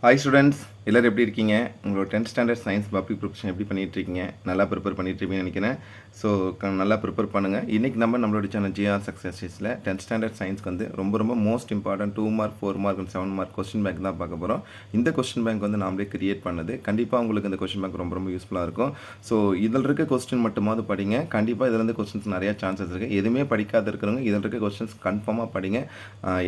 Hi students, எல்லோரும் எப்படி இருக்கீங்க உங்களோட tenth standard science public profession எப்படி பண்ணிகிட்ருக்கீங்க நல்லா ப்ரிப்பேர் பண்ணிகிட்ருப்பீங்கன்னு நினைக்கிறேன் ஸோ நல்லா ப்ரிப்பேர் பண்ணுங்கள் இன்றைக்கி நம்ம நம்மளோட சேனல் ஜிஆர் சக்ஸஸில் டென்த் ஸ்டாண்டர்ட் சயின்ஸ்க்கு வந்து ரொம்ப ரொம்ப most important two mark four mark and seven mark question bank தான் பார்க்க போகிறோம் இந்த கொஸ்டின் பேங்க் வந்து நாமளே கிரியேட் பண்ணது கண்டிப்பாக உங்களுக்கு இந்த கொஸ்டின் பேங்க் ரொம்ப ரொம்ப யூஸ்ஃபுல்லாக இருக்கும் ஸோ இதில் இருக்க கொஸ்டின் மட்டுமாவது படிங்க கண்டிப்பாக இதில் இருந்து கொஸ்டின்ஸ் நிறையா சான்சஸ் இருக்குது எதுவுமே படிக்காத இருக்கிறவங்க இதில் இருக்க கொஸ்டின்ஸ் கன்ஃபார்மாக படிங்க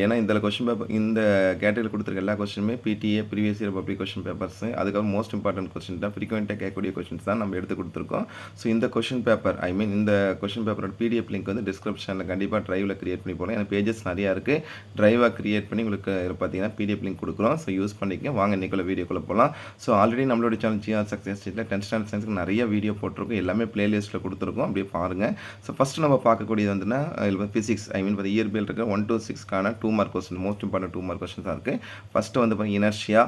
ஏன்னா இந்த கொஸ்டின் பேப்பர் இந்த கேட்டகரியில் கொடுத்துருக்க எல்லா கொஸ்டினுமே PTA previous year public question papers அதுக்கப்புறம் மோஸ்ட் இம்பார்ட்டன்ட் கொஸ்டின் தான் ஃப்ரீக்வெண்ட்டாக கேட்கக்கூடிய கொஸ்டின்ஸ் தான் நம்ம எடுத்து கொடுத்துருக்கோம் ஸோ இந்த கொஷின் பேப்பர் ஐ மீன் இந்த கொஷின் பேப்பரோட பிடிஎஃப் லிங்க் வந்து டிஸ்கிரிப்ஷனில் கண்டிப்பாக ட்ரைவில் கிரியேட் பண்ணி போகலாம் ஏன்னா பேஜஸ் நிறையா இருக்குது ட்ரைவாக க்ரியேட் பண்ணி உங்களுக்கு பார்த்தீங்கன்னா பிடிஎஃப் லிங்க் கொடுக்குறோம் ஸோ யூஸ் பண்ணிக்க வாங்க இன்றைக்குள்ள வீடியோக்குள்ளே போகலாம் ஸோ ஆல்ரெடி நம்மளோட சேனல் ஜிஆர் சக்ஸஸ் ஸ்ட்ரீட்டில் டென்த் ஸ்டாண்டர்ட் சயின்ஸுக்கு நிறைய வீடியோ போட்டிருக்கோம் எல்லாமே பிளேலிஸ்ட்டில் கொடுத்துருக்கோம் அப்படியே பாருங்கள் ஸோ ஃபஸ்ட்டு நம்ம பார்க்கக்கூடியது வந்துன்னா ஃபிசிக்ஸ் ஐ மீன் பார்த்து இயற்பியல் இருக்க one two சிக்ஸ்க்கான two mark question most important two mark தான் இருக்குது ஃபஸ்ட்டு வந்து பார்த்தீங்கன்னா inertia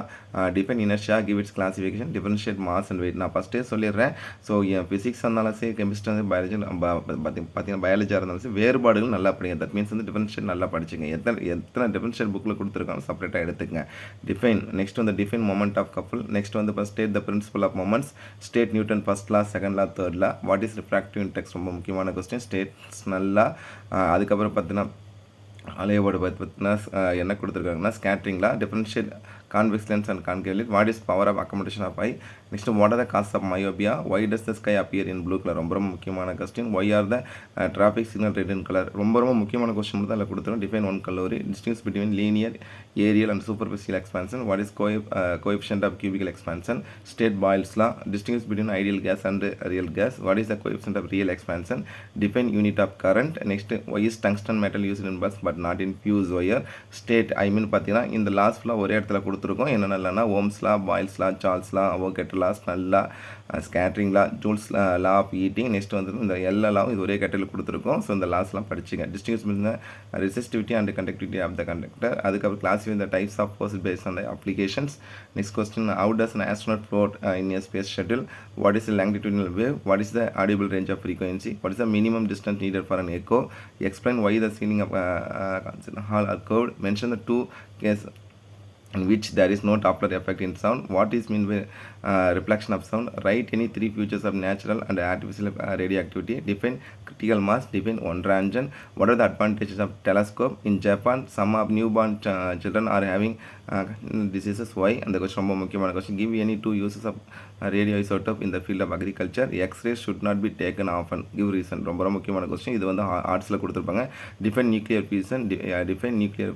define inner inertia, give its classification, differentiate mass and weight. நான் ஃபஸ்ட்டே சொல்லிடுறேன் ஸோ ஃபிசிக்ஸ் இருந்தாலும் சரி கெமிஸ்ட்ரி வந்து பயாலஜி பார்த்தீங்கன்னா பயாலஜியாக இருந்தாலும் சரி வேறுபாடுகள் நல்லா படிங்க தட் மீன்ஸ் வந்து டிஃபரன்ஷியல் நல்லா படிச்சுங்க எத்தனை எத்தனை டிஃபரன்ஷியல் புக்கில் கொடுத்துருக்காங்க செப்பரேட்டாக எடுத்துக்கங்க டிஃபைன் நெக்ஸ்ட் வந்து define moment of couple next வந்து first state the principle of moments state Newton first law second law third law what is refractive index ரொம்ப முக்கியமான கொஸ்டின் ஸ்டேட்ஸ் நல்லா அதுக்கப்புறம் பார்த்தீங்கன்னா அலையோட பற்றினா என்ன கொடுத்துருக்காங்கன்னா ஸ்கேட்ரிங்கில் differential convex lens and concave lens what is power of accommodation of eye next what are the causes of myopia why does the sky appear in blue color ரொம்ப ரொம்ப முக்கியமான question why are the traffic signal red in colour ரொம்ப ரொம்ப முக்கியமான question தான் அதில் கொடுத்துரும் define one calorie distinguish between linear areal and superficial expansion what is கோயப் coefficient of cubical expansion state பாயில்ஸ்லாம் distinguish between ideal gas and real gas what is the coefficient of real expansion define unit of current next why is tungsten metal use in bus but not in fuse wire state I mean பார்த்தீங்கன்னா இந்த லாஸ்ட்லாம் ஒரே இடத்துல கொடுத்துருக்கோம் என்னென்ன பாயில்ஸ்லாம் Ohm's law Boyle's law Charles law நல்லா Snell's law scattering law Joule's law of heating next வந்து இந்த எல்லாம் இது ஒரே கட்டையில் கொடுத்துருக்கோம் ஸோ இந்த லாஸ்ட்லாம் படிச்சுங்க distinguish resistivity and conductivity of the conductor அதுக்கப்புறம் class ask the types of course based on the applications. Next question, how does an astronaut float uh, in a space shuttle? What is the longitudinal wave? What is the audible range of frequency? What is the minimum distance needed for an echo? Explain why the ceiling of uh, uh hall occurred. curved. Mention the two cases in which there is no Doppler effect in sound. What is mean by reflection of sound, write any three features of natural and artificial radioactivity, define critical mass, define one region. what are the advantages of telescope. In Japan, some of newborn ch children are having uh, diseases, why? And the question ரொம்ப முக்கியமான question give any two uses of radio isotope இந்த field of agriculture x-ray should not be taken of an give reason ரொம்ப ரொம்ப முக்கியமான question இது வந்து ஆர்ட்ஸில் கொடுத்துருப்பாங்க define nuclear fusion define nuclear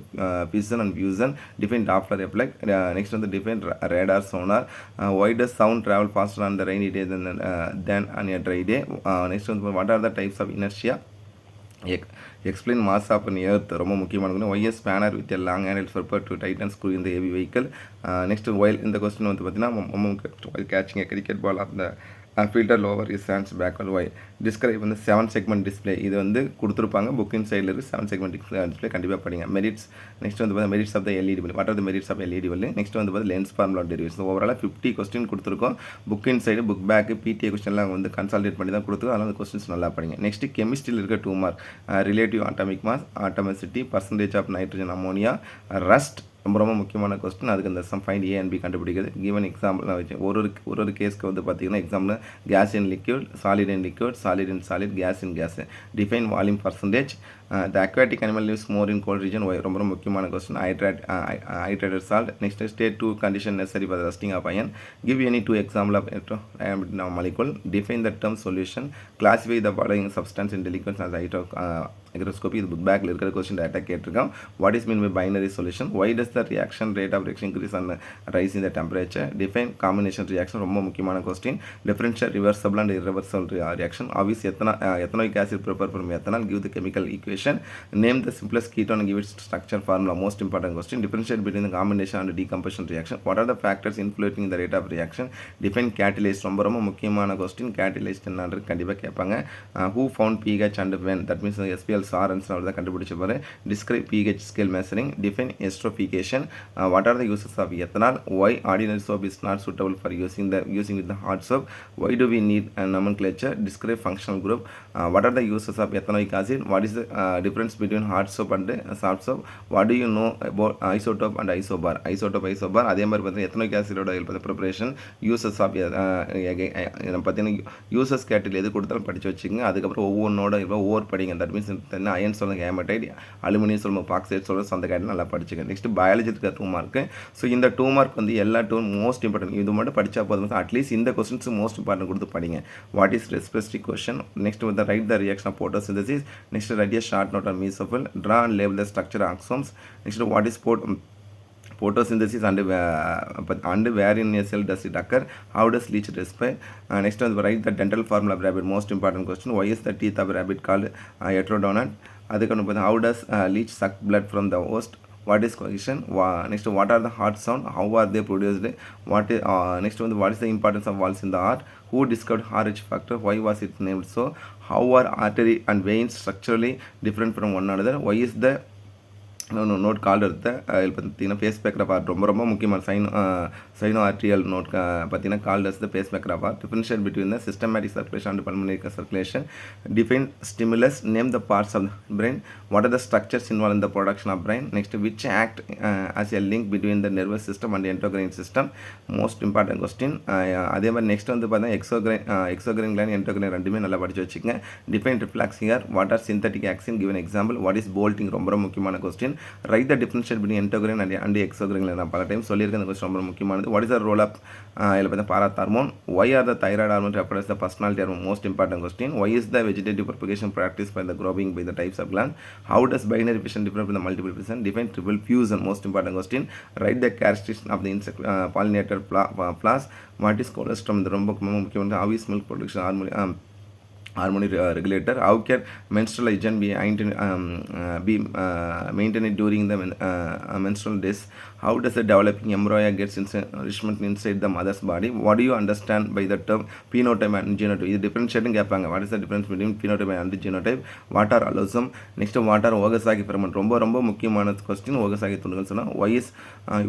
fusion and fusion define Doppler எப்ளெக் next வந்து define radar sonar why does sound travel faster on the rainy day than, uh, than on a dry day? Uh, next one, what are the types egg explain mass of an earth ரொம்ப முக்கியமான why is spanner with a long handle preferred to tighten screw இந்த heavy vehicle next while இந்த question வந்து பார்த்தீங்கன்னா catching cricket ball of fielder lower is hands back all why describe வந்து seven segment display இது வந்து கொடுத்துருப்பாங்க புக்கின் சைடில் இருக்குது செவன் செக்மெண்ட் டிஸ்பிளே கண்டிப்பாக படிங்க மெரிட்ஸ் நெக்ஸ்ட் வந்து பார்த்தா merits of the LED bulb what are the merits of LED bulb next வந்து பார்த்தா லென்ஸ் ஃபார்முலா டெரிவேஷன் ஓவராலாக ஃபிஃப்டி கொஸ்டின் கொடுத்துருக்கோம் புக்கின் சைடு புக் பேக்கு பிடிஏ கொஸ்டின்லாம் வந்து கன்சால்டேட் பண்ணி தான் கொடுத்துருக்கோம் அதனால் அந்த கொஸ்டின்ஸ் நல்லா படிங்க நெக்ஸ்ட் கெமிஸ்ட்ரியில் இருக்க two mark relative atomic mass atomicity percentage of nitrogen ammonia rust ரொம்ப ரொம்ப முக்கியமான கொஸ்டின் அதுக்கு இந்த sum find a and b கண்டுபிடிக்கிறது கிவன் எக்ஸாம்பிள் வச்சு ஒரு ஒரு ஒரு ஒரு கேஸ்க்கு வந்து பார்த்திங்கன்னா example gas in liquid solid in liquid solid in solid gas in gas define volume percentage the aquatic animal lives more in cold region ரொம்ப ரொம்ப முக்கியமான question hydrate hydrate salt next state two condition necessary for rusting of iron give any two example of molecule define the term solution classify the following substance in deliquescence as hydro hygroscopy இது book பேக்கில் இருக்கிற question data கேட்டிருக்கோம் what is mean by binary solution why does the reaction rate of reaction increase and rise இந்த temperature define combination reaction ரொம்ப முக்கியமான question differential reversible and irreversible reaction ஆவியஸ் எத்தனை எத்தனை acid prepare from ethanol give the chemical equation name the simplest ketone give its structure formula most important question differentiate between combination and decomposition reaction what are the factors influencing the rate of reaction define catalysis ரொம்ப ரொம்ப முக்கியமான question catalyst என்னன்றது கண்டிப்பாக கேட்பாங்க who found pH and when that means SPL நீங்கள் Sorensen அவர் தான் கண்டுபிடிச்ச கண்டுபிடிச்சிருப்பார் describe pH scale measuring define esterification what are the uses of ethanol why ordinary soap is not suitable for using the using with hard soap why do we need nomenclature describe functional group what are the uses of எத்தனை காசின் what is the difference between hard soap and soft soap what do you know about isotope and isobar isotope isobar அதே மாதிரி பார்த்தீங்கன்னா ethanoic ஆசிடோட preparation uses of பார்த்தீங்கன்னா uses uh, uh, uh, கேட்டில் எது கொடுத்தாலும் படித்து வச்சுக்கோங்க அதுக்கப்புறம் ஒவ்வொன்றோட ஒவ்வொரு படிங்க தட் மீன்ஸ் தென் அயன் சொல்லுங்கள் ஹேமடைட் அலுமினியம் சொல்லுங்கள் பாக்சைட் சொல்லுங்கள் சொந்த கைடு நல்லா படிச்சுக்கோங்க நெக்ஸ்ட் பயாலஜி இருக்க டூ மார்க்கு ஸோ இந்த டூ மார்க் வந்து எல்லா டூ மோஸ்ட் இம்பார்ட்டன்ட் இது மட்டும் படித்தா போதும் அட்லீஸ்ட் இந்த கொஸ்டின்ஸ் மோஸ்ட் இம்பார்ட்டன் கொடுத்து படிங்க வாட் இஸ் ரெஸ்பெஸ்டிக் கொஸ்டின் நெக்ஸ்ட் வந்து right the reaction of photosynthesis next right short note on மீசபிள் draw and label the structure ஆக்சோம்ஸ் next what is boat photosynthesis and uh, and where in a cell does it occur how does leech respire uh, next one write the dental formula of rabbit most important question why is the teeth of a rabbit called uh, heterodonant how does uh, leech suck blood from the host what is condition? next what are the heart sound how are they produced what is uh, next one what is the importance of walls in the heart who discovered rh factor why was it named so how are artery and veins structurally different from one another why is the இன்னொன்று note கால் எடுத்த அதில் பார்த்தீங்கன்னா face Baker part ரொம்ப ரொம்ப முக்கியமான sino sino atrial node பார்த்தீங்கன்னா கால் தான் face Baker part differential between the systematic circulation and pulmonary circulation define stimulus name the parts of the brain what are the structures involved இந்த production of brain next which act as a link between the nervous system and endocrine system most important question அதே மாதிரி next வந்து பார்த்தீங்கன்னா exocrine exocrine Kline என்டோகிரைன் ரெண்டுமே நல்லா படித்து வச்சுக்கோங்க define reflex here what are synthetic auxin given example what is bolting ரொம்ப ரொம்ப முக்கியமான question right the differentiate between endocrine and and exocrine நான் பல டைம் சொல்லியிருக்கேன் இந்த கொஸ்டின் ரொம்ப முக்கியமானது what is are role of இதில் பார்த்தா parathormone why are the thyroid hormone refers the personality hormone most important question why is the vegetative propagation practice by the growing by the types of clan how does binary fission different இந்த multiple fission define triple fusion most important question right the characteristic of the insect pollinator ஃப்ளா flowers what is colostrum ரொம்ப முக்கியமான how milk production hormone harmony uh, regulator how can menstrual hygiene be, um, uh, be uh, maintained during the uh, menstrual days How does a developing embryo gets nourishment inside the mother's body? What do you understand by the term phenotype and genotype? இது டிஃப்ரென்ஷியேட்டும் கேட்பாங்க what is the difference between phenotype and genotype what are allosome next what are Okazaki ferment ரொம்ப ரொம்ப முக்கியமான question Okazaki துண்டுகள் சொன்னால் why is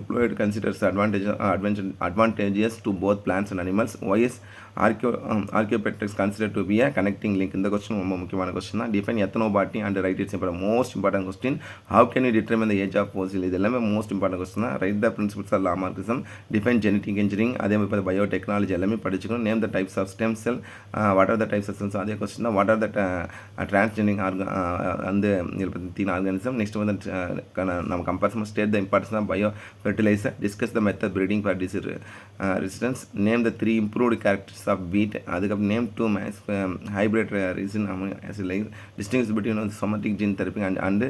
euploid considers advantage advantage advantages uh, to both plants and animals why is Archaeopteryx consider to be a connecting link இந்த question ரொம்ப முக்கியமான question தான் define ethnobotany and write its importance most important question how can you determine the age of fossil இது எல்லாமே most important question ப்ரின்சிபல்ஸ்னால் write the principles of Lamarckism define genetic engineering அதே மாதிரி இப்போ biotechnology எல்லாமே படிச்சுக்கணும் name the types of stem cell what are the types of stems அதே question what are the transgenic ஆர்க வந்து தீன் organism next வந்து uh, நம்ம comparison state the importance தான் biofertilizer discuss the method breeding for disease resistance name the three improved characters of beet அதுக்கப்புறம் name two maize hybrid reason amino acid like distinguish between வந்து gene therapy and and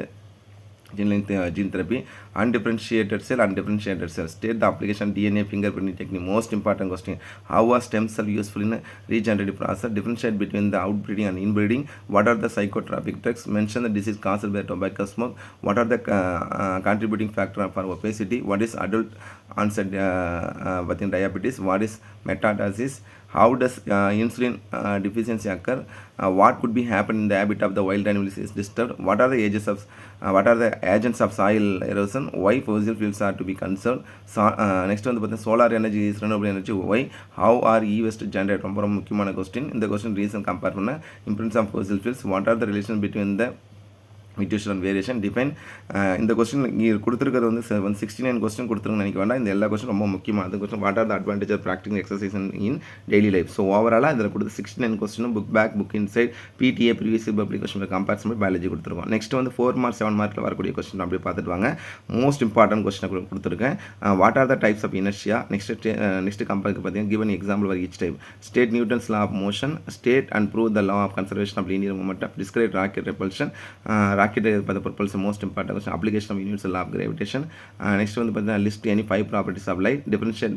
gene length uh, gene therapy, undifferentiated cell, undifferentiated cell. State the application DNA fingerprinting technique. Most important question: how are stem cells useful in regenerative process? Differentiate between the outbreeding and inbreeding. What are the psychotropic drugs? Mention the disease caused by tobacco smoke. What are the uh, uh, contributing factor for obesity? What is adult onset uh, within diabetes, what is metastasis, how does insulin deficiency occur, what could be happened in the habit of the wild animals is disturbed, what are the ages of, what are the agents of soil erosion, why fossil fuels are to be conserved, so, next வந்து பார்த்தீங்கன்னா solar energy is renewable energy why how are e waste generate ரொம்ப ரொம்ப முக்கியமான question இந்த question reason compare பண்ண importance of fossil fuels what are the relation between the and variation define இந்த question இங்கே கொடுத்துருக்கிறது வந்து சிக்ஸ்டி நைன் கொஸ்டின் கொடுத்துருங்க நினைக்க வேண்டாம் இந்த எல்லா கொஸ்டின் ரொம்ப முக்கியமானது question what are the advantage of practising exercise in daily life so ஓவராலாக இதில் கொடுத்து sixty nine question book back book inside PTA previous publication பண்ணி பயாலஜி கொடுத்துருக்கோம் நெக்ஸ்ட் வந்து ஃபோர் மார்க் செவன் மார்க்கில் வரக்கூடிய கொஸ்டின் அப்படி பார்த்துட்டு வாங்க மோஸ்ட் இம்பார்ட்டன்ட் கொஸ்டினை கொடுத்துருக்கேன் what are the types of inertia next next கம்பேருக்கு பார்த்தீங்கன்னா கிவன் எக்ஸாம்பிள் வர each type state Newton's law of motion state and prove the law of conservation of மட்டும் moment of rocket propulsion rocket marketed by the purpose of most important question application of universal law uh, வந்து பார்த்தீங்கன்னா list any five properties of light differential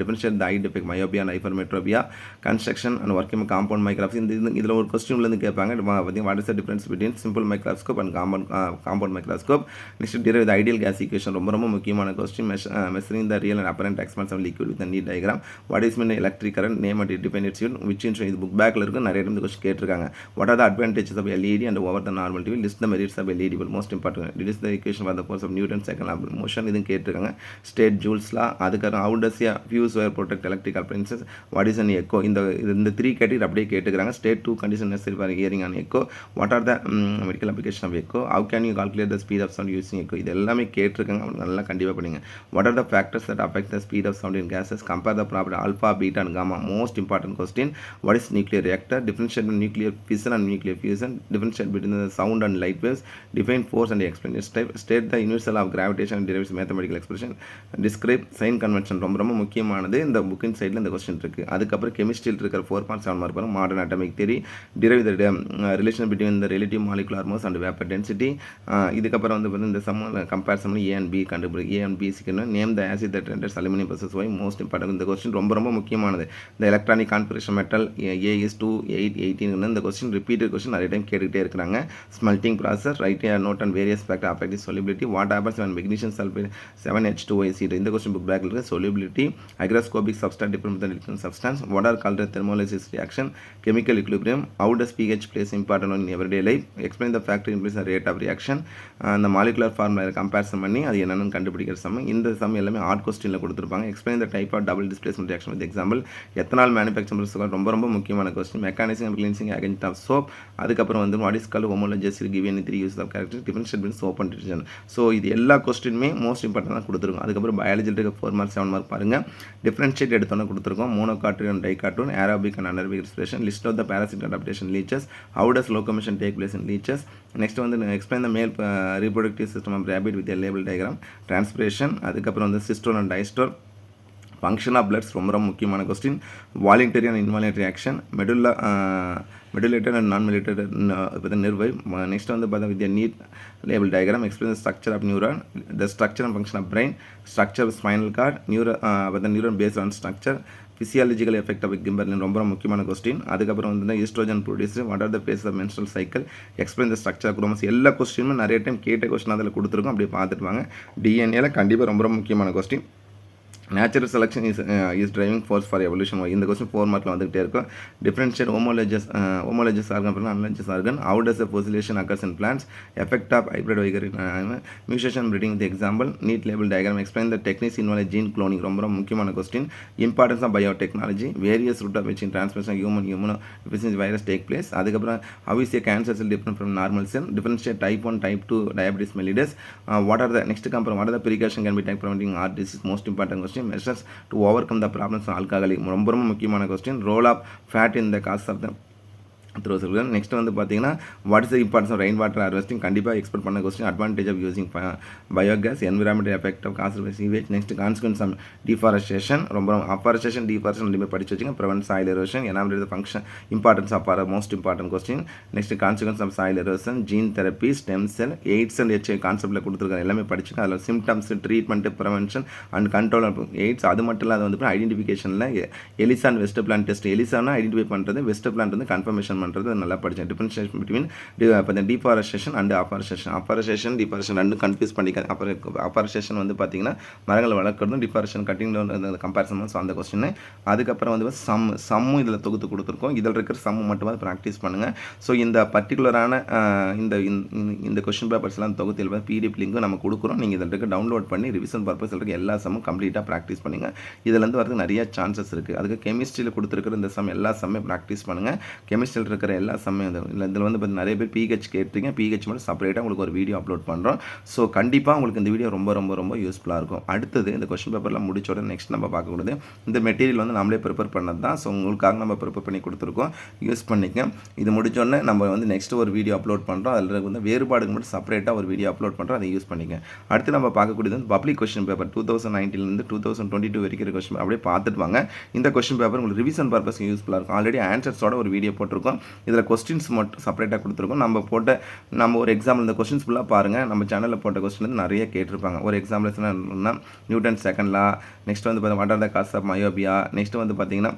differential eye the myopia defect hypermetropia construction and working compound microscope இந்த இதில் ஒரு கொஸ்டின்லேருந்து கேட்பாங்க பார்த்தீங்கன்னா what is the between simple microscope and compound compound microscope next derive with ideal gas equation ரொம்ப ரொம்ப முக்கியமான question mesh measuring the real and apparent expansion of liquid with neat diagram what is mean electric current name at dependence unit which இன்ஷன் இது book பேக்கில் இருக்கும் நிறைய இடம் question கேட்டிருக்காங்க what are the advantages of LED and over the normal TV list நம்ம merits of LED bulb most important it is the equation for the force of Newton second of motion இதுவும் கேட்டிருக்காங்க state ஜூல்ஸ்லாம் அதுக்கப்புறம் how fuse wire protect electrical appliances what is an echo இந்த இந்த three category அப்படியே கேட்டுக்கிறாங்க state two condition necessary for hearing an echo what are the medical application of echo how can you calculate the speed of sound using echo இது எல்லாமே கேட்டிருக்காங்க அவங்க நல்லா கண்டிப்பாக பண்ணுங்க what are the factors that affect the speed of sound in gases compare the problem alpha beta and gamma most important question what is nuclear reactor differentiate nuclear fusion and nuclear fusion differentiate between sound and light principles, define force and explain it, state, state the universal of gravitation and derives mathematical expression, describe sign convention ரொம்ப ரொம்ப முக்கியமானது இந்த புக்கின் சைடில் இந்த question இருக்குது அதுக்கப்புறம் கெமிஸ்ட்ரியில் இருக்கிற ஃபோர் பாயிண்ட் செவன் மார்க் வரும் modern atomic theory derive the relation between the relative molecular mass and vapour density இதுக்கப்புறம் வந்து பார்த்தீங்கன்னா இந்த சம்ம கம்பேரிசன் ஏ அண்ட் பி கண்டுபிடி A and B name the acid that renders aluminium passive why most important இந்த question ரொம்ப ரொம்ப முக்கியமானது இந்த electronic configuration metal A's two eight eighteen இந்த கொஸ்டின் ரிப்பீட்டட் கொஸ்டின் நிறைய டைம் கேட்டுக்கிட்டே இருக்கிறாங்க smelting process Asr write note and various fact affect solubility what happens and magnesium sulphate seven H two IC இந்த question book பேக்கில் இருக்குது solubility hygroscopic substance different substance what are called thermolysis reaction chemical equilibrium how does pH plays important in everyday life explain the factory increase rate of reaction அந்த molecular ஃபார்மில் comparison பண்ணி அது என்னென்னு கண்டுபிடிக்கிற சமம் இந்த சம் எல்லாமே ஆர்ட் கொஸ்டினில் கொடுத்துருப்பாங்க explain the type of double displacement reaction with example ethanol மேனுஃபேக்சரர்ஸ்க்கு ரொம்ப ரொம்ப முக்கியமான question mechanism cleansing against of soap அதுக்கப்புறம் வந்து what is call homologous give three use of character differential fins open division so இது எல்லா கொஸ்டினுமே மோஸ்ட் இம்பார்ட்டன் தான் கொடுத்துருக்கோம் அதுக்கப்புறம் பயாலஜியில் இருக்க ஃபோர் மார்க் செவன் மார்க் பாருங்கள் டிஃபரன்ஷியேட் எடுத்தோன்னே கொடுத்துருக்கோம் monocot dicot aerobic and anaerobic expression list of the parasitic adaptation leeches how does locomotion take place in leeches next வந்து explain the male reproductive system of rabbit with label diagram transpiration அதுக்கப்புறம் வந்து systole and diastole function of bloods ரொம்ப ரொம்ப முக்கியமான question voluntary and involuntary action medulla medullated and non medullated பார்த்தா நிர்வை next வந்து பார்த்தா with a neat label diagram explain structure of neuron the structure and function of brain structure spinal cord நியூரா பார்த்தா neuron based on structure physiological effect of gibberellin ரொம்ப முக்கியமான question அதுக்கப்புறம் வந்து oestrogen produce what are the phase of menstrual cycle explain the structure chromosome எல்லா கொஸ்டினுமே நிறைய time கேட்ட question அதில் கொடுத்துருக்கோம் அப்படியே பார்த்துருவாங்க வாங்க டிஎன்ஏல கண்டிப்பாக ரொம்ப ரொம்ப முக்கியமான question natural selection is is driving force for evolution இந்த கொஸ்டின் ஃபோர் மார்க்கில் வந்துகிட்டே இருக்கும் டிஃப்ரென்ஷியல் ஹோமோலஜஸ் ஹோமோலஜஸ் ஆர்கன் அப்புறம் analogous organ how does a pollination occurs in plants effect of hybrid vigour mutation breeding the example neat label diagram explain the techniques involve gene cloning ரொம்ப ரொம்ப முக்கியமான question importance of biotechnology various route of vaccine transmission human human deficiency virus take place அதுக்கப்புறம் how a cancers different from normal cell differential type one type two diabetes mellitus what are the next company what are the precaution can be take preventing our disease most important question question measures to overcome the problems alcoholic ரொம்ப ரொம்ப முக்கியமான question role of fat in the cause of the throw சொல்கிறேன் next வந்து பார்த்தீங்கன்னா what is the imports of rain water harvesting கண்டிப்பாக expect பண்ண question advantage of using biogas environment effect of conservation next consequences of deforestation ரொம்ப afforestation deforestation ரெண்டுமே படிச்சு வச்சுங்க prevent soil erosion enamel function importance of are most important question next consequences of soil erosion gene therapy stem cell AIDS and HI கான்செப்ட்டில் கொடுத்துருக்காங்க எல்லாமே படிச்சுங்க அதில் symptoms treatment prevention and control AIDS அது மட்டும் இல்லாத வந்து ஐடென்டிஃபிகேஷனில் ELISA and western blot test எலிசானா identify பண்ணுறது west plan வந்து கன்ஃபர்மேஷன் பண்ணுறது நல்லா படித்தேன் டிஃபரன்ஷியேஷன் பிட்வீன் பார்த்தீங்கன்னா deforestation and afforestation afforestation deforestation ரெண்டு கன்ஃபியூஸ் பண்ணிக்காது அப்புறம் அஃபாரஸ்டேஷன் வந்து பார்த்தீங்கன்னா மரங்கள் வளர்க்குறதும் டிஃபாரஸ்டேஷன் கட்டிங் கம்பேரிசன் ஸோ அந்த கொஸ்டின் அதுக்கப்புறம் வந்து சம் சம்மும் இதில் தொகுத்து கொடுத்துருக்கோம் இதில் இருக்கிற மட்டும் மட்டுமாவது ப்ராக்டிஸ் பண்ணுங்கள் ஸோ இந்த பர்டிகுலரான இந்த இந்த கொஷின் பேப்பர்ஸ்லாம் தொகுத்து எழுத பிடிஎஃப் லிங்க்கும் நம்ம கொடுக்குறோம் நீங்கள் இதில் இருக்க டவுன்லோட் பண்ணி ரிவிஷன் பர்பஸ் இருக்க எல்லா சம்மும் கம்ப்ளீட்டாக ப்ராக்டிஸ் பண்ணுங்கள் இதுலேருந்து வரதுக்கு நிறைய சான்சஸ் இருக்குது அதுக்கு கெமிஸ்ட்ரியில் கொடுத்துருக்குற இந்த சம் எல்லா சம்மே ப்ராக்டிஸ் பண்ணுங்கள் கெமிஸ்ட்ரியில் இருக்கிற எல்லா சமயம் இல்லை இதில் வந்து பார்த்து நிறைய பேர் பிஹெச் கேட்டிருக்கீங்க பிஹெச் மட்டும் செப்பரேட்டாக உங்களுக்கு ஒரு வீடியோ அப்லோட் பண்ணுறோம் ஸோ கண்டிப்பாக உங்களுக்கு இந்த வீடியோ ரொம்ப ரொம்ப ரொம்ப யூஸ்ஃபுல்லாக இருக்கும் அடுத்தது இந்த கொஷின் பேப்பரில் முடிச்ச உடனே நெக்ஸ்ட் நம்ம பார்க்கக்கூடாது இந்த மெட்டீரியல் வந்து நம்மளே ப்ரிப்பேர் பண்ணது தான் ஸோ உங்களுக்காக நம்ம ப்ரிப்பேர் பண்ணி கொடுத்துருக்கோம் யூஸ் பண்ணிக்க இது முடிச்சோடனே நம்ம வந்து நெக்ஸ்ட் ஒரு வீடியோ அப்லோட் பண்ணுறோம் அதில் வந்து வேறுபாடுக்கு மட்டும் செப்பரேட்டாக ஒரு வீடியோ அப்லோட் பண்ணுறோம் அதை யூஸ் பண்ணிக்க அடுத்து நம்ம பார்க்கக்கூடியது வந்து public question paper two thousand நைன்டீன்லேருந்து two thousand twenty two வரைக்கும் கொஸ்டின் அப்படியே பார்த்துட்டு வாங்க இந்த கொஸ்டின் பேப்பர் உங்களுக்கு ரிவிஷன் பர்பஸ்க்கு யூஸ்ஃபுல்லாக இருக்கும் ஆல்ரெடி ஆன்சர்ஸோட ஒரு வீடியோ போட்டிருக்கோம் இதில் கொஸ்டின்ஸ் மட்டும் செப்பரேட்டாக கொடுத்துருக்கோம் நம்ம போட்ட நம்ம ஒரு எக்ஸாம்பிள் இந்த கொஸ்டின்ஸ் ஃபுல்லாக பாருங்கள் நம்ம சேனலில் போட்ட கொஸ்டின் வந்து நிறைய கேட்டிருப்பாங்க ஒரு எக்ஸாம்பிள்ஸ் என்னன்னா நியூட்டன் செகண்ட்லா நெக்ஸ்ட் வந்து பார்த்தீங்கன்னா what are the cause of myopia next வந்து பார்த்தீங்கன்னா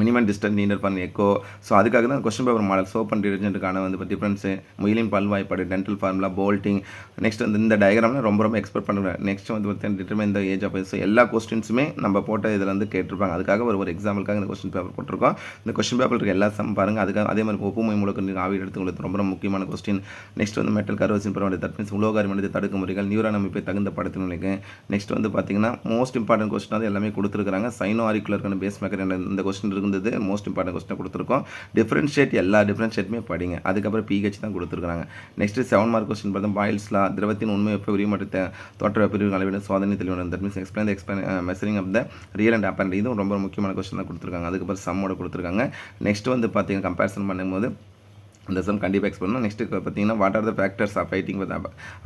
மினிமம் டிஸ்டன்ஸ் நீண்டர் பண்ண எக்கோ ஸோ அதுக்காக தான் question paper model soap and டிடர்ஜென்ட்டுக்கான வந்து இப்போ டிஃப்ரென்ஸு முயிலின் பல்வாய்ப்பாடு டென்டல் ஃபார்முலா போல்ட்டிங் நெக்ஸ்ட் வந்து இந்த டயக்ராமில் ரொம்ப ரொம்ப எக்ஸ்பெக்ட் பண்ணுவேன் நெக்ஸ்ட் வந்து பார்த்தீங்கன்னா டிட்டர் இந்த ஏஜ் ஆஃப் ஸோ எல்லா கொஸ்டின்ஸுமே நம்ம போட்ட இதில் வந்து கேட்டிருப்பாங்க அதுக்காக ஒரு ஒரு எக்ஸாம்பிளுக்காக இந்த கொஸ்டின் பேப்பர் போட்டிருக்கோம் இந்த கொஸ்டின் பேப்பர் இருக்க எல்லா சம் பாருங்கள் அதுக்காக அதே மாதிரி ஒப்புமை முழுக்க ஆவி எடுத்து உங்களுக்கு ரொம்ப ரொம்ப முக்கியமான கொஸ்டின் நெக்ஸ்ட் வந்து மெட்டல் கரோசின் தட் மீன்ஸ் உலோகாரி மனித தடுக்க முறைகள் நியூரான் அமைப்பை தகுந்த படத்தினுக்கு நெக்ஸ்ட் வந்து பார்த்தீங்கன்னா மோஸ்ட் இம்பார்ட்டன்ட் கொஸ்டின் வந்து எல்லாமே கொடுத்துருக்காங்க சைனோ ஆரிக்குலருக்கான பேஸ் மேக்கர் இந்த கொஸ்டின் கொடுத்துருந்தது மோஸ்ட் இம்பார்ட்டன் கொஸ்டின் கொடுத்துருக்கோம் டிஃப்ரென்ஷியேட் எல்லா டிஃப்ரென்ஷியேட்டுமே படிங்க அதுக்கப்புறம் பிஹெச் தான் கொடுத்துருக்காங்க நெக்ஸ்ட்டு செவன் மார்க் கொஸ்டின் பார்த்தா பாயில்ஸ்லாம் திரவத்தின் உண்மை எப்போ மற்றும் தோற்ற பிரிவு அளவிட சோதனை தெளிவான that means explain explain measuring of the real and apparent இதுவும் ரொம்ப முக்கியமான கொஸ்டின் தான் கொடுத்துருக்காங்க அதுக்கப்புறம் சம்மோட கொடுத்துருக்காங்க நெக்ஸ்ட் வந்து பார்த்தீங்கன்னா கம்பேரிசன் பண்ணும்போது அந்த சம் கண்டிப்பாக எக்ஸ் பண்ணணும் நெக்ஸ்ட்டு பார்த்தீங்கன்னா what are the factors affecting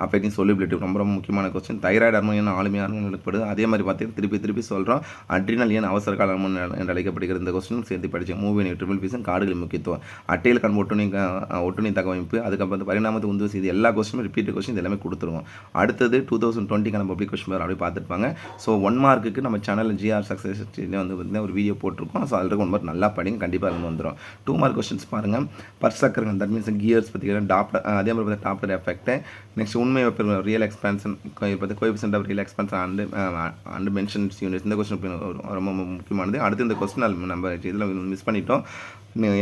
affecting solubility ரொம்ப ரொம்ப முக்கியமான கொஸ்டின் தைராய்டு ஹார்மோன் ஆளுமை ஹார்மோன் அதே மாதிரி பார்த்தீங்கன்னா திருப்பி திருப்பி சொல்கிறோம் அட்ரினல் ஏன் அவசர கால ஹார்மோன் என்று அழைக்கப்படுகிற இந்த கொஸ்டின் சேர்த்து படித்தேன் மூவி ட்ரிபிள் பீஸும் காடுகளின் முக்கியத்துவம் அட்டையில் கண் ஒட்டுணி ஒட்டுணி தகவமைப்பு அதுக்கப்புறம் வந்து பரிணாமத்தை உந்து செய்து எல்லா கொஸ்டினும் ரிப்பீட் கொஸ்டின் எல்லாமே கொடுத்துருவோம் அடுத்தது டூ தௌசண்ட் டுவெண்ட்டிக்கான பப்ளிக் கொஸ்டின் அப்படி பார்த்துருப்பாங்க ஸோ ஒன் மார்க்குக்கு நம்ம சேனலில் ஜிஆர் சக்ஸஸ் வந்து பார்த்தீங்கன்னா ஒரு வீடியோ போட்டிருக்கோம் ஸோ அதில் ஒன் மார்க் நல்லா படிங்க கண்டிப்பாக இருந்து வந்துடும் டூ மார்க் கொஸ்டின்ஸ் பாருங்கள் பர்சக்கரங்க தட் மீன்ஸ் கியர்ஸ் பார்த்தீங்கன்னா டாப்டர் அதே மாதிரி பார்த்தா டாப்டர் எஃபெக்ட் நெக்ஸ்ட் உண்மை வெப்ப ரியல் எக்ஸ்பென்ஷன் இப்போ coefficient of real expansion and and dimensions units இந்த கொஸ்டின் ரொம்ப முக்கியமானது அடுத்து இந்த கொஸ்டின் நம்ம இதில் மிஸ் பண்ணிட்டோம்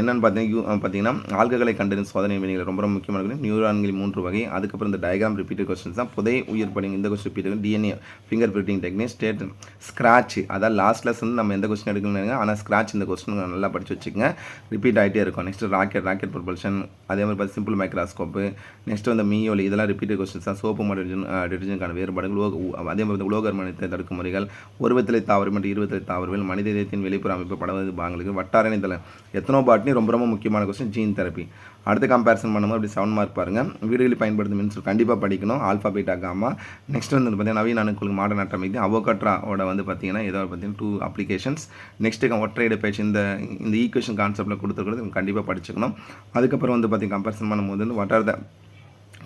என்னென்னு பார்த்தீங்கன்னா பார்த்தீங்கன்னா ஆல்ககளை கண்டறிந்த சோதனை வினைகள் ரொம்ப ரொம்ப முக்கியமான நியூரான்கள் மூன்று வகை அதுக்கப்புறம் இந்த டயக்ராம் ரிப்பீட்டட் கொஸ்டின்ஸ் தான் புதை உயிர் பணி இந்த question repeat DNA fingerprinting technique state scratch அதாவது லாஸ்ட் லெசன் நம்ம எந்த கொஸ்டின் எடுக்கணும்னு ஆனால் ஸ்க்ராட்ச் இந்த கொஸ்டின் நல்லா படித்து வச்சுக்கோங்க ரிப்பீட் ஆகிட்டே இருக்கும் நெக்ஸ்ட் ராக்கெட் ராக்கெட் ப்ரொபல்ஷன் அதே மாதிரி பார்த்து சிம்பிள் மைக்ராஸ்கோப்பு நெக்ஸ்ட் வந்து மீயோலி இதெல்லாம் ரிப்பீட்டட் கொஸ்டின்ஸ் தான் சோப்பு மற்றும் டிடர்ஜென்ட்கான வேறுபாடுகள் அதே மாதிரி உலோக மனித தடுக்கும் முறைகள் ஒருவத்திலே தாவரம் மற்றும் இருபத்திலே தாவரங்கள் மனித இதயத்தின் வெளிப்புற அமைப்பு படவது பாங்களுக்கு வட்டாரணி தலை எத்தனோ பாட்னி ரொம்ப ரொம்ப முக்கியமான கொஸ்டின் ஜீன் தெரப்பி அடுத்து கம்பேரிசன் பண்ணும்போது அப்படி செவன் மார்க் பாருங்கள் வீடுகளில் பயன்படுத்தும் மின்சொல் கண்டிப்பாக படிக்கணும் ஆல்ஃபாபேட்டா காமா நெக்ஸ்ட் வந்து பார்த்தீங்கன்னா நவீன அணுக்களுக்கு மாடர்ன் அட்டமைக்கு அவோகட்ராவோட வந்து பார்த்தீங்கன்னா ஏதோ பார்த்தீங்கன்னா டூ அப்ளிகேஷன்ஸ் நெக்ஸ்ட்டு ஒற்றையிட பேச்சு இந்த இந்த ஈக்குவேஷன் கான்செப்ட்டில் கொடுத்துருக்கிறது கண்டிப்பாக படிச்சுக்கணும் அதுக்கப்புறம் வந்து பார்த்தீங்கன்னா கம்பேரிசன் பண்ணும்போது வந்து வாட் ஆர் த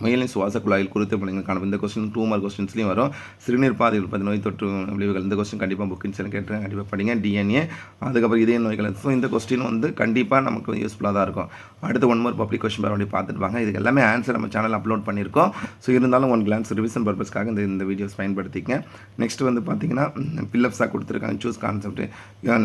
முயலின் சுவாச குழாயில் குறித்த பிள்ளைங்க காணும் இந்த கொஸ்டின் டூ மார்க் கொஸ்டின்ஸ்லையும் வரும் சிறுநீர் பாதையில் இருப்பது நோய் தொற்று விளைவுகள் இந்த கொஸ்டின் கண்டிப்பாக புக்கின் சில கண்டிப்பாக படிங்க டிஎன்ஏ அதுக்கப்புறம் இதே நோய்கள் ஸோ இந்த கொஸ்டின் வந்து கண்டிப்பாக நமக்கு யூஸ்ஃபுல்லாக தான் இருக்கும் அடுத்து ஒன் மோர் பப்ளிக் கொஸ்டின் வண்டி பார்த்துருப்பாங்க இதுக்கு எல்லாமே ஆன்சர் நம்ம சேனல் அப்லோட் பண்ணியிருக்கோம் ஸோ இருந்தாலும் ஒன் கிளான்ஸ் ரிவிஷன் பர்பஸ்க்காக இந்த இந்த வீடியோஸ் பயன்படுத்திக்கங்க நெக்ஸ்ட் வந்து பார்த்தீங்கன்னா பில்லப்ஸாக கொடுத்துருக்காங்க சூஸ் கான்செப்ட்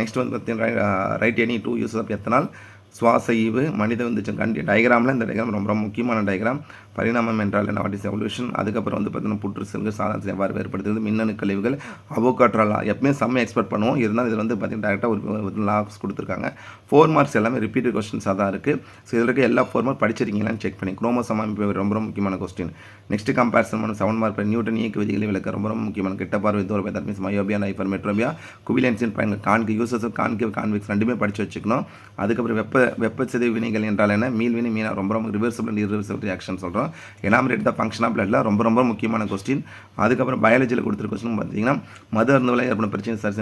நெக்ஸ்ட் வந்து பார்த்தீங்கன்னா write any two use of ethanol சுவாச ஈவு மனித விந்துச்சம் கண்டி டயக்ராமில் இந்த டயக்ராம் ரொம்ப ரொம்ப முக்கியமான டயக்ராம் பரிணாமம் என்றால் என்ன வாட் இஸ் எவல்யூஷன் அதுக்கப்புறம் வந்து பார்த்தீங்கன்னா புற்றுச்செல்கள் சாதாரண எவ்வாறு வேறுபடுத்துகிறது மின்னணு கழிவுகள் அவோகாட்ரா எப்பவுமே செம்ம எக்ஸ்பெக்ட் பண்ணுவோம் இருந்தால் இதில் வந்து பார்த்தீங்கன்னா டேரெக்டாக ஒரு லாக்ஸ் கொடுத்துருக்காங்க ஃபோர் மார்க்ஸ் எல்லாமே ரிப்பீட்டட் கொஸ்டின்ஸாக தான் இருக்குது ஸோ இதில் இருக்க எல்லா ஃபோர் மார்க் படிச்சிருக்கீங்களான்னு செக் பண்ணி குரோமோசம் அமைப்பு ரொம்ப ரொம்ப முக்கியமான கொஸ்டின் நெக்ஸ்ட் கம்பேரிசன் பண்ண செவன் மார்க் நியூட்டன் இயக்க விதிகளை விளக்க ரொம்ப ரொம்ப முக்கியமான கிட்ட பார்வை தோர் மீன்ஸ் மயோபியா நைஃபர் மெட்ரோபியா குவிலியன்ஸின் பயன்கள் கான்கு யூசஸ் கான்கு கான்வெக்ஸ் ரெண்டுமே படித்து வச்சுக்கணும் அதுக்கப்புறம் வெப்ப வெப்பச்சதை வினைகள் என்றால் என்ன வினை மீனா ரொம்ப ரொம்ப ரிவர்சபிள் அண்ட் இரிவர்சபிள் ரியாக்ஷன் சொல்கிறோம் எனாமரேட் தான் ஃபங்க்ஷன் ஆஃப் பிளட்டில் ரொம்ப ரொம்ப முக்கியமான கொஸ்டின் அதுக்கப்புறம் பயாலஜியில் கொடுத்துருக்க கொஸ்டின் பார்த்தீங்கன்னா மது அருந்துவலை ஏற்படும் பிரச்சனை சரி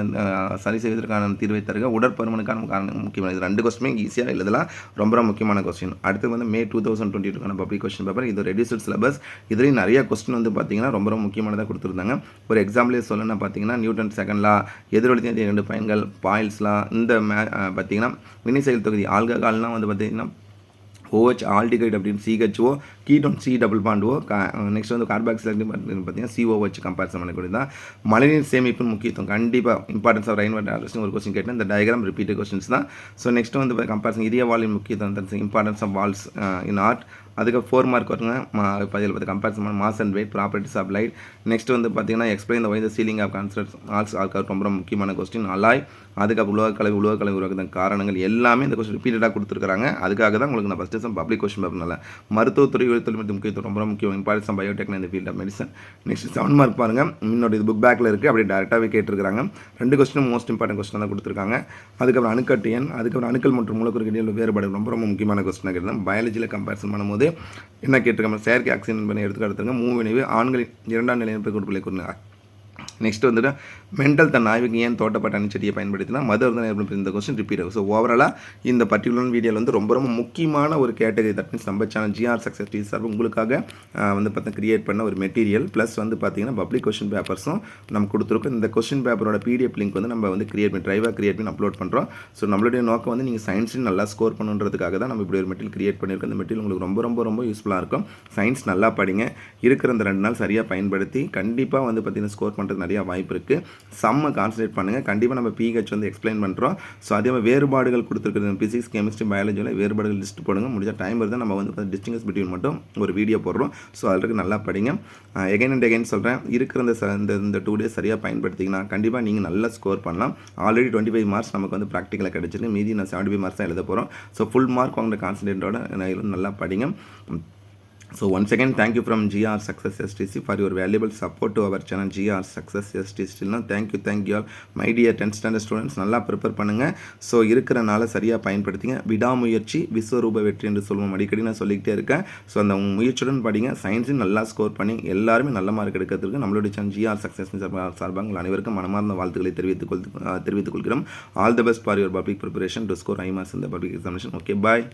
சரி செய்வதற்கான தீர்வை தருக உடற்பருமனுக்கான காரணம் முக்கியமான இது ரெண்டு கொஸ்டினுமே ஈஸியாக எழுதலாம் ரொம்ப ரொம்ப முக்கியமான கொஸ்டின் அடுத்து வந்து மே டூ தௌசண்ட் டுவெண்ட்டி டூக்கான பப்ளிக் கொஸ்டின் பேப்பர் இது ரெடியூஸ்ட் சிலபஸ் இதுலேயும் நிறைய கொஸ்டின் வந்து பார்த்தீங்கன்னா ரொம்ப ரொம்ப முக்கியமானதாக கொடுத்துருந்தாங்க ஒரு எக்ஸாம்பிளே சொல்லணும்னா பார்த்தீங்கன்னா நியூட்டன் செகண்ட்லாம் எதிரொலி ரெண்டு பயன்கள் பாயில்ஸ்லாம் இந்த மே பார்த்தீங்கன்னா வினை செயல் தொகுதி ஆல்க கால்னால் வந்து பார்த்தீங்கன்னா ஓஹெச் ஆல்டிகைட் அப்படின்னு சிஹெச்ஓ கீட்டோன் சி டபுள் பாண்டுவோ நெக்ஸ்ட் வந்து கார்பாக்ஸில் பார்த்தீங்கன்னா சிஓஹெச் கம்பேரிசன் பண்ணக்கூடிய தான் மழைநீர் சேமிப்பு முக்கியத்துவம் கண்டிப்பாக importance of rain water harvesting ஒரு கொஸ்டின் கேட்டால் இந்த டயக்ராம் ரிப்பீட்டட் கொஸ்டின்ஸ் தான் ஸோ நெக்ஸ்ட் வந்து கம்பேரிசன் இதய வாலின் முக்கியத்துவம் importance of valves in heart அதுக்கு ஃபோர் மார்க் வருங்க மா பதில் பார்த்து comparison mass and weight properties of light next வந்து பார்த்தீங்கன்னா explain the why ceiling of concerts Alps ஆல்க ரொம்ப முக்கியமான கொஸ்டின் அலாய் அதுக்கப்புறம் உலக கலை உலக கலை உருவாக்குற காரணங்கள் எல்லாமே இந்த கொஸ்டின் ரிப்பீட்டாக கொடுத்துருக்காங்க அதுக்காக தான் உங்களுக்கு நான் ஃபஸ்ட்டு பப்ளிக் கொஸ்டின் பேப்பர்னால மருத்துவத்துறை தொழில்நுட்ப முக்கியத்துவம் ரொம்ப முக்கியம் இம்பார்ட்டன்ஸ் பயோடெக்னி இந்த field of medicine next seven mark பாருங்கள் இன்னொரு இது புக் பேக்கில் இருக்குது அப்படியே டேரெக்டாகவே கேட்டிருக்காங்க ரெண்டு கொஸ்டினும் மோஸ்ட் இம்பார்ட்டன் கொஸ்டின் தான் கொடுத்துருக்காங்க அதுக்கப்புறம் அணுக்கட்டு எண் அதுக்கப்புறம் அணுக்கள் மற்றும் மூலக்கூறு இடையில் வேறுபாடு ரொம்ப ரொம்ப முக்கியமான கொஸ்டினாக இருந்தால் பயாலஜியில் கம்பேரிசன் பண்ணும்போது என்ன கேட்டிருக்காங்க செயற்கை ஆக்சிஜன் பண்ணி எடுத்துக்காட்டுங்க மூவினைவு ஆண்களின் இரண்டாம் நிலை குறிப்பிடக்கூடிய நெக்ஸ்ட் வந்துட்டு மென்டல் தன் ஆய்வுக்கு ஏன் தோட்டப்பட்ட செடியை பயன்படுத்தினா மது வந்து எப்படி இந்த கொஸ்டின் ரிப்பீட் ஆகும் ஸோ ஓவராலாக இந்த பர்டிகுலர் வீடியோவில் வந்து ரொம்ப ரொம்ப முக்கியமான ஒரு கேட்டகரி தட் மீன்ஸ் நம்ம channel GR success T sir உங்களுக்காக வந்து பார்த்தீங்கன்னா கிரியேட் பண்ண ஒரு மெட்டீரியல் ப்ளஸ் வந்து பார்த்திங்கன்னா பப்ளிக் கொஸ்டின் பேப்பர்ஸும் நம்ம கொடுத்துருக்கோம் இந்த கொஸ்டின் பேப்பரோட பிடிஎஃப் லிங்க் வந்து நம்ம வந்து கிரியேட் பண்ணி ட்ரைவாக கிரியேட் பண்ணி அப்லோட் பண்ணுறோம் ஸோ நம்மளுடைய நோக்கம் வந்து நீங்கள் சயின்ஸில் நல்லா ஸ்கோர் பண்ணுன்றதுக்காக தான் நம்ம இப்படி ஒரு மெட்டீரியல் கிரியேட் பண்ணியிருக்கோம் இந்த மெட்டீரியல் உங்களுக்கு ரொம்ப ரொம்ப ரொம்ப யூஸ்ஃபுல்லாக இருக்கும் சயின்ஸ் நல்லா படிங்க இருக்கிற அந்த ரெண்டு நாள் சரியாக பயன்படுத்தி கண்டிப்பாக வந்து பார்த்திங்கன்னா ஸ்கோர் பண்ணுறது நிறைய நிறையா வாய்ப்பு இருக்குது செம்ம கான்சன்ட்ரேட் பண்ணுங்கள் கண்டிப்பாக நம்ம பிஹெச் வந்து எக்ஸ்பிளைன் பண்ணுறோம் ஸோ அதே மாதிரி வேறுபாடுகள் கொடுத்துருக்குறது ஃபிசிக்ஸ் கெமிஸ்ட்ரி பயாலஜியில் வேறுபாடுகள் லிஸ்ட் போடுங்க முடிஞ்ச டைம் இருந்தால் நம்ம வந்து டிஸ்டிங்ஸ் பிட்வீன் மட்டும் ஒரு வீடியோ போடுறோம் ஸோ அதற்கு நல்லா படிங்க எகைன் அண்ட் எகைன் சொல்கிறேன் இருக்கிற இந்த இந்த டூ டேஸ் சரியாக பயன்படுத்திங்கன்னா கண்டிப்பாக நீங்கள் நல்லா ஸ்கோர் பண்ணலாம் ஆல்ரெடி டுவெண்ட்டி ஃபைவ் மார்க்ஸ் நமக்கு வந்து ப்ராக்டிக்கலாக கிடச்சிருக்கு மீதி நான் செவன்ட்டி ஃபைவ் மார்க்ஸ் தான் எழுத போகிறோம் ஸோ ஃபுல் மார்க் வாங்கின கான்சன்ட்ரேட்டோட நல்லா படிங்க So once again, thank you from GR Success STC for your valuable support our channel channel GR Success STC. Thank you thank you all my dear tenth standard students நல்லா prepare பண்ணுங்கள் so இருக்கிறனால சரியாக பயன்படுத்திங்க விடாமுயற்சி விஸ்வரூப வெற்றி என்று சொல்லுவோம் அடிக்கடி நான் சொல்லிக்கிட்டே இருக்கேன் ஸோ அந்த முயற்சியுடன் படிங்க சயின்ஸையும் நல்லா ஸ்கோர் பண்ணி எல்லாருமே நல்ல மார்க் எடுக்கிறதுக்கு நம்மளுடைய சேனல் ஜிஆர் சக்ஸஸ் சார்பாக அனைவருக்கும் மனமார்ந்த வாழ்த்துக்களை தெரிவித்துக் கொள் தெரிவித்துக் கொள்கிறோம் all the best for your public preparation to score high marks இந்த பப்ளிக் எக்ஸாமினேஷன் ஓகே பாய்